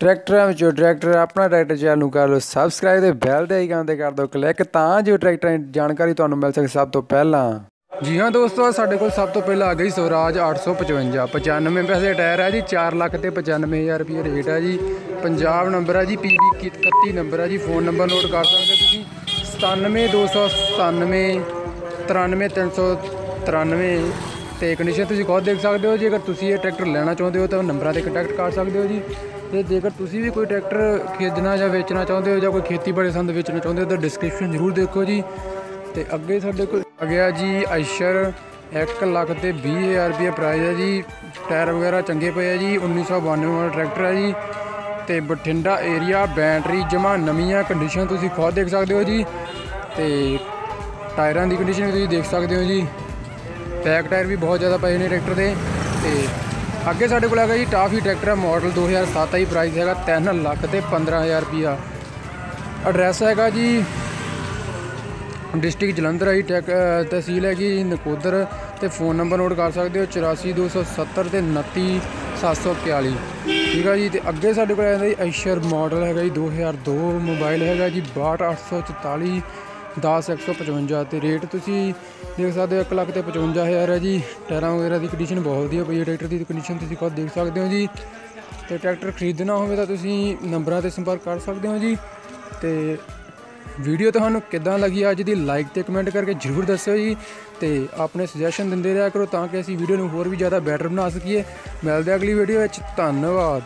ਟਰੈਕਟਰਾਂ ਵਿੱਚੋਂ ਟਰੈਕਟਰ ਆਪਣਾ ਟਰੈਕਟਰ ਚੈਨਲ ਨੂੰ ਕਰ ਲਓ ਸਬਸਕ੍ਰਾਈਬ ਤੇ ਬੈਲ ਦੇ ਆਈਕਨ ਤੇ ਕਰ ਦਿਓ ਕਲਿੱਕ ਤਾਂ ਜੋ ਟਰੈਕਟਰਾਂ ਦੀ ਜਾਣਕਾਰੀ ਤੁਹਾਨੂੰ ਮਿਲ ਸਕੇ ਸਭ ਤੋਂ ਪਹਿਲਾਂ। ਜੀ ਹਾਂ ਦੋਸਤੋ ਸਾਡੇ ਕੋਲ ਸਭ ਤੋਂ ਪਹਿਲਾਂ ਆ ਗਈ ਸਵਰਾਜ 855 95 ਪੈਸੇ ਟਾਇਰ ਹੈ ਜੀ 4 ਲੱਖ ਤੇ 95000 ਰੁਪਏ ਰੇਟ ਹੈ ਜੀ। ਪੰਜਾਬ ਨੰਬਰ ਹੈ ਜੀ PB 31 ਨੰਬਰ ਹੈ ਜੀ ਫੋਨ ਨੰਬਰ ਨੋਟ ਕਰ ਸਕਦੇ ਹੋ ਤੁਸੀਂ 97297 93393 ਤੇ ਕੰਡੀਸ਼ਨ ਤੁਸੀਂ ਖੁਦ ਦੇਖ ਸਕਦੇ ਹੋ ਜੇਕਰ ਤੁਸੀਂ ਇਹ ਟਰੈਕਟਰ ਲੈਣਾ ਚਾਹੁੰਦੇ ਹੋ ਤਾਂ ਨੰਬਰਾਂ ਤੇ ਕੰਟੈਕਟ ਕਰ ਸਕਦੇ ਹੋ ਜੀ। ਤੇ ਜੇਕਰ ਤੁਸੀਂ ਵੀ ਕੋਈ ਟਰੈਕਟਰ ਖਰੀਦਣਾ ਜਾਂ ਵੇਚਣਾ ਚਾਹੁੰਦੇ ਹੋ ਜਾਂ ਕੋਈ ਖੇਤੀਬਾੜੀ ਸੰਦ ਵੇਚਣਾ ਚਾਹੁੰਦੇ ਹੋ, ਤਾਂ ਡਿਸਕ੍ਰਿਪਸ਼ਨ ਜ਼ਰੂਰ ਦੇਖੋ ਜੀ। ਤੇ ਅੱਗੇ ਸਾਡੇ ਕੋਲ ਆ ਗਿਆ ਜੀ ਆਇਸ਼ਰ 1 ਲੱਖ ਤੇ 20000 ਰੁਪਏ ਪ੍ਰਾਈਸ ਹੈ ਜੀ। ਟਾਇਰ ਵਗੈਰਾ ਚੰਗੇ ਪਏ ਆ ਜੀ 1992 ਵਾਲਾ ਟਰੈਕਟਰ ਹੈ ਜੀ। ਤੇ ਬਠਿੰਡਾ ਏਰੀਆ ਬੈਟਰੀ ਜਮਾ ਨਵੀਆਂ ਕੰਡੀਸ਼ਨ ਤੁਸੀਂ ਖੁਦ ਦੇਖ ਸਕਦੇ ਹੋ ਜੀ। ਤੇ ਟਾਇਰਾਂ ਦੀ ਕੰਡੀਸ਼ਨ ਵੀ ਤੁਸੀਂ ਦੇਖ ਸਕਦੇ ਹੋ ਜੀ। ਬੈਕ ਟਾਇਰ ਵੀ ਬਹੁਤ ਜ਼ਿਆਦਾ ਪਏ ਨੇ ਟਰੈਕਟਰ ਦੇ। ਤੇ ਅੱਗੇ ਸਾਡੇ ਕੋਲ ਹੈਗਾ ਜੀ ਟਾਫੀ ਟਰੈਕਟਰ ਮਾਡਲ 2007 ਹੀ ਪ੍ਰਾਈਸ ਹੈਗਾ 3 ਲੱਖ ਤੇ 15000 ਰੁਪਿਆ ਐਡਰੈਸ ਹੈਗਾ ਜੀ ਡਿਸਟ੍ਰਿਕਟ ਜਲੰਧਰ ਹੈ ਜੀ ਟੈਕ ਅ, ਤਹਿਸੀਲ ਹੈਗੀ ਨਕੋਦਰ ਤੇ ਫੋਨ ਨੰਬਰ ਨੋਟ ਕਰ ਸਕਦੇ ਹੋ 84270 ਤੇ 29741 ਠੀਕ ਹੈ ਜੀ ਤੇ ਅੱਗੇ ਸਾਡੇ ਕੋਲ ਆਉਂਦਾ ਜੀ ਐਸ਼ਰ ਮਾਡਲ ਹੈਗਾ ਜੀ 2002 ਮੋਬਾਈਲ ਹੈਗਾ ਜੀ 62844 10155 ਤੇ ਰੇਟ ਤੁਸੀਂ ਦੇਖ ਸਕਦੇ ਹੋ 1 ਲੱਖ ਤੇ 55000 ਹੈ ਜੀ। ਟਾਇਰਾਂ ਵਗੈਰਾ ਦੀ ਕੰਡੀਸ਼ਨ ਬਹੁਤ ਵਧੀਆ ਪਈ ਹੈ, ਟਰੈਕਟਰ ਦੀ ਕੰਡੀਸ਼ਨ ਤੁਸੀਂ ਖੁਦ ਦੇਖ ਸਕਦੇ ਹੋ ਜੀ। ਤੇ ਟਰੈਕਟਰ ਖਰੀਦਣਾ ਹੋਵੇ ਤਾਂ ਤੁਸੀਂ ਨੰਬਰਾਂ ਤੇ ਸੰਪਰਕ ਕਰ ਸਕਦੇ ਹੋ ਜੀ। ਤੇ ਵੀਡੀਓ ਤੁਹਾਨੂੰ ਕਿੱਦਾਂ ਲੱਗੀ ਅੱਜ ਦੀ ਲਾਈਕ ਤੇ ਕਮੈਂਟ ਕਰਕੇ ਜਰੂਰ ਦੱਸਿਓ ਜੀ। ਤੇ ਆਪਣੇ ਸੁਜੈਸ਼ਨ ਦਿੰਦੇ ਰਿਹਾ ਕਰੋ ਤਾਂ ਕਿ ਅਸੀਂ ਵੀਡੀਓ ਨੂੰ ਹੋਰ ਵੀ ਜ਼ਿਆਦਾ ਬੈਟਰ ਬਣਾ ਸਕੀਏ। ਮਿਲਦੇ ਅਗਲੀ ਵੀਡੀਓ ਵਿੱਚ, ਧੰਨਵਾਦ।